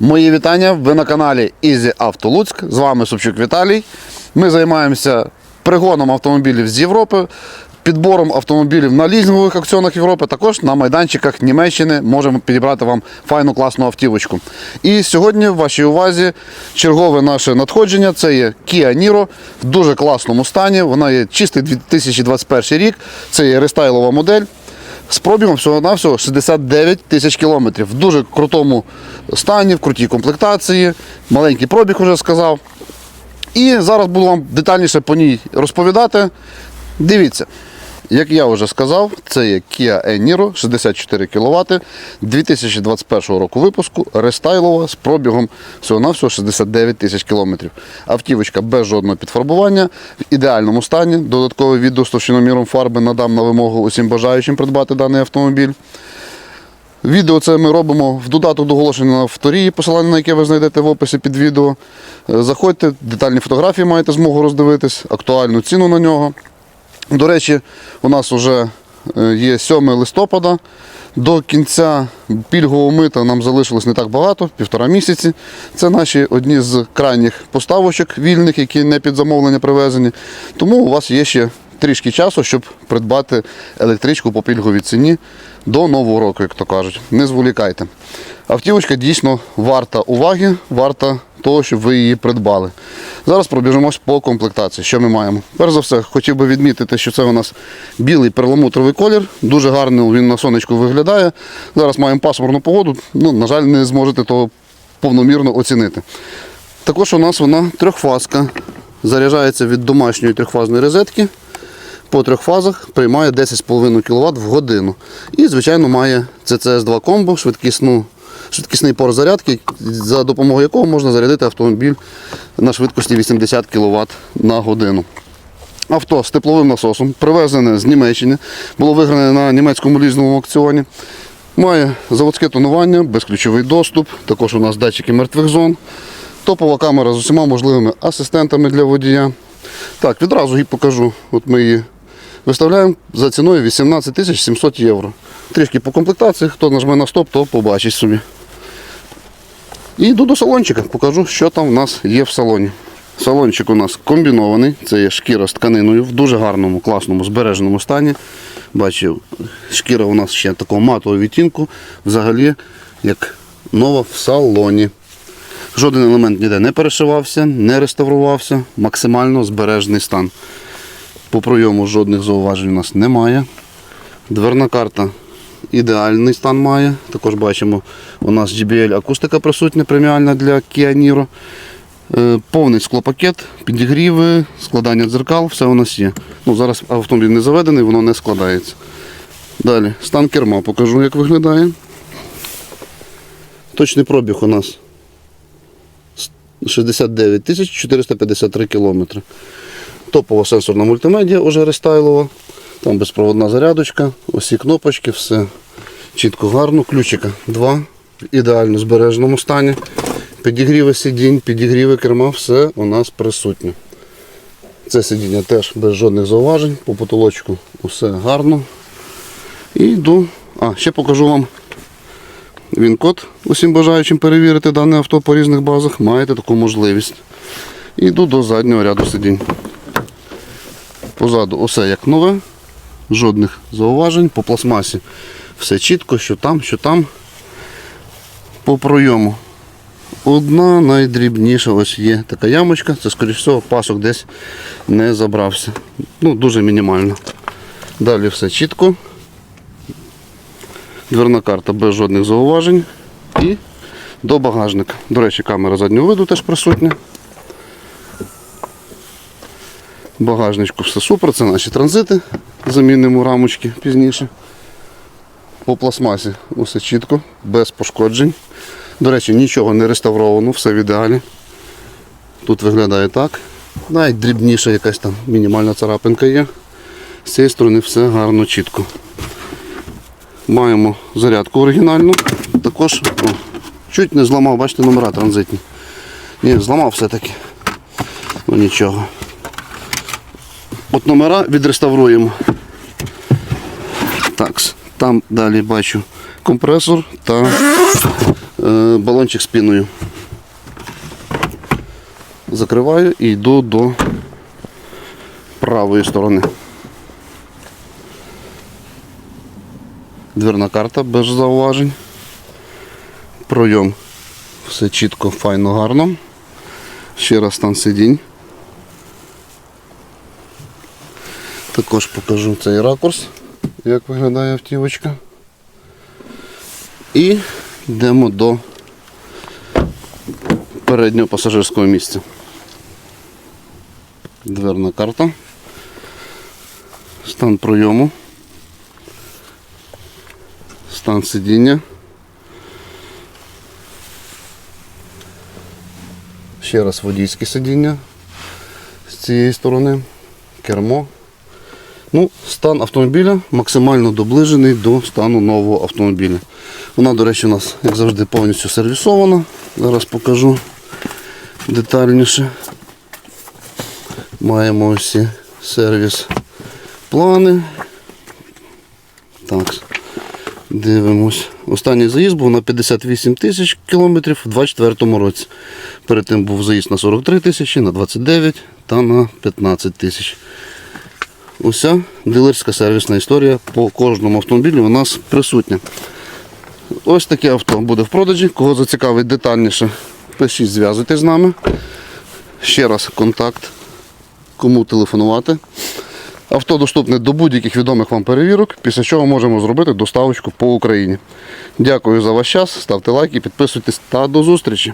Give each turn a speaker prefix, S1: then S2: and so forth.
S1: Мої вітання. Ви на каналі Easy Auto Луцьк. З вами Собчук Віталій. Ми займаємося пригоном автомобілів з Європи, підбором автомобілів на лізингових аукціонах Європи. Також на майданчиках Німеччини можемо підібрати вам файну класну автівочку. І сьогодні в вашій увазі чергове наше надходження. Це є Kia Niro в дуже класному стані. Вона є чистий 2021 рік. Це є рестайлова модель. З пробігом всього-навсього 69 тисяч кілометрів. В дуже крутому стані, в крутій комплектації. Маленький пробіг вже сказав. І зараз буду вам детальніше по ній розповідати. Дивіться, як я вже сказав, це є Kia e-Niro 64 кВт 2021 року випуску, рестайлова з пробігом всього-навсього 69 тисяч кілометрів. Автівочка без жодного підфарбування, в ідеальному стані. Додаткове відео з товщиноміром фарби надам на вимогу усім бажаючим придбати даний автомобіль. Відео це ми робимо в додаток до оголошення на авторії, посилання на яке ви знайдете в описі під відео. Заходьте, детальні фотографії маєте змогу роздивитись, актуальну ціну на нього. До речі, у нас вже е, є 7 листопада. До кінця пільгового мита нам залишилось не так багато, півтора місяці. Це наші одні з крайніх поставочок вільних, які не під замовлення привезені. Тому у вас є ще трішки часу, щоб придбати електричку по пільговій ціні до нового року, як то кажуть. Не зволікайте. Автівочка дійсно варта уваги, варта того, щоб ви її придбали. Зараз пробіжимось по комплектації. Що ми маємо? Перш за все, хотів би відмітити, що це у нас білий перламутровий колір. Дуже гарно він на сонечку виглядає. Зараз маємо пасмурну погоду. Ну, на жаль, не зможете того повномірно оцінити. Також у нас вона трьохфазка. Заряджається від домашньої трьохфазної розетки. По трьох фазах приймає 10,5 кВт в годину. І, звичайно, має CCS2 комбо, швидкісну, швидкісний пор зарядки, за допомогою якого можна зарядити автомобіль на швидкості 80 кВт на годину. Авто з тепловим насосом, привезене з Німеччини, було вигране на німецькому лізному аукціоні. Має заводське тонування, безключовий доступ, також у нас датчики мертвих зон, топова камера з усіма можливими асистентами для водія. Так, відразу її покажу. От ми її виставляємо за ціною 18 тисяч 700 євро. Трішки по комплектації, хто нажме на стоп, то побачить собі. І йду до салончика, покажу, що там у нас є в салоні. Салончик у нас комбінований, це є шкіра з тканиною в дуже гарному, класному, збереженому стані. Бачив, шкіра у нас ще такого матового відтінку, взагалі як нова в салоні. Жоден елемент ніде не перешивався, не реставрувався, максимально збережений стан. По пройому жодних зауважень у нас немає. Дверна карта ідеальний стан має. Також бачимо, у нас JBL акустика присутня преміальна для Kia Niro. Е, Повний склопакет, підігріви, складання дзеркал, все у нас є. Ну, зараз автомобіль не заведений, воно не складається. Далі, стан керма покажу, як виглядає. Точний пробіг у нас 69 453 кілометри. Топова сенсорна мультимедіа уже рестайлова. Там безпроводна зарядочка, усі кнопочки, все чітко гарно. Ключика два в ідеально збереженому стані. Підігріви сидінь, підігріви керма, все у нас присутнє. Це сидіння теж без жодних зауважень. По потолочку усе гарно. І йду. А, ще покажу вам він код усім бажаючим перевірити дане авто по різних базах, маєте таку можливість. Йду до заднього ряду сидінь. Позаду усе як нове, жодних зауважень. По пластмасі все чітко, що там, що там. По пройому. Одна найдрібніша ось є така ямочка, це, скоріш всього, пасок десь не забрався. Ну, дуже мінімально. Далі все чітко. Дверна карта без жодних зауважень. І до багажника. До речі, камера заднього виду теж присутня. Багажничку все супер, це наші транзити. Замінимо рамочки пізніше. По пластмасі усе чітко, без пошкоджень. До речі, нічого не реставровано, все в ідеалі. Тут виглядає так. Навіть дрібніша якась там мінімальна царапинка є. З цієї сторони все гарно, чітко. Маємо зарядку оригінальну. Також о, чуть не зламав, бачите, номера транзитні. Ні, зламав все-таки. Ну нічого. От номера відреставруємо. Так, Там далі бачу компресор та е, балончик з піною. Закриваю і йду до правої сторони. Дверна карта без зауважень. Пройом. Все чітко, файно, гарно. Ще раз стан сидінь. Також покажу цей ракурс, як виглядає автівочка. І йдемо до переднього пасажирського місця. Дверна карта. Стан пройому. Стан сидіння. Ще раз водійське сидіння з цієї сторони. Кермо. Ну, стан автомобіля максимально доближений до стану нового автомобіля. Вона, до речі, у нас, як завжди, повністю сервісована. Зараз покажу детальніше. Маємо всі сервіс плани. Так, дивимось. Останній заїзд був на 58 тисяч кілометрів у 2024 році. Перед тим був заїзд на 43 тисячі, на 29 та на 15 тисяч. Уся дилерська сервісна історія по кожному автомобілю у нас присутня. Ось таке авто буде в продажі. Кого зацікавить детальніше, пишіть, зв'язуйтесь з нами. Ще раз контакт, кому телефонувати. Авто доступне до будь-яких відомих вам перевірок, після чого можемо зробити доставочку по Україні. Дякую за ваш час, ставте лайки, підписуйтесь та до зустрічі!